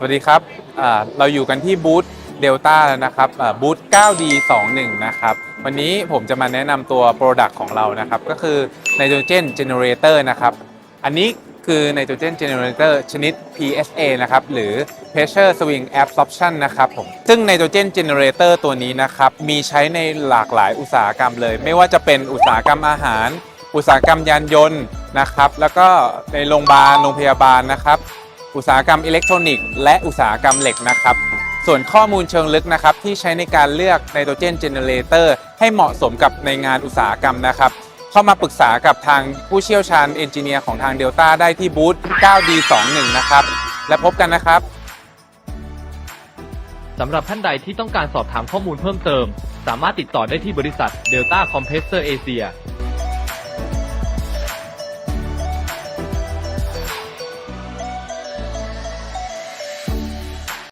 สวัสดีครับเราอยู่กันที่บูธเดลต้าแล้วนะครับบูธ 9D21 นะครับ วันนี้ผมจะมาแนะนำตัว Product ของเรานะครับ ก็คือ Nitrogen Generator นะครับ อันนี้คือ Nitrogen Generator ชนิด PSA นะครับ หรือ Pressure Swing Absorption นะครับผม ซึ่ง Nitrogen Generator ตัวนี้นะครับ มีใช้ในหลากหลายอุตสาหกรรมเลย ไม่ว่าจะเป็นอุตสาหกรรมอาหาร อุตสาหกรรมยานยนต์นะครับ แล้วก็ในโรงพยาบาลโรงพยาบาลนะครับ อุตสาหกรรมอิเล็กทรอนิกส์และอุตสาหกรรมเหล็กนะครับ ส่วนข้อมูลเชิงลึกนะครับที่ใช้ในการเลือกไนโตรเจนเจเนเรเตอร์ให้เหมาะสมกับในงานอุตสาหกรรมนะครับ เข้ามาปรึกษากับทางผู้เชี่ยวชาญเอนจิเนียร์ของทางเดลต้าได้ที่บูธ 9D21 นะครับ และพบกันนะครับสำหรับท่านใดที่ต้องการสอบถามข้อมูลเพิ่มเติม สามารถติดต่อได้ที่บริษัท Delta Compressor Asia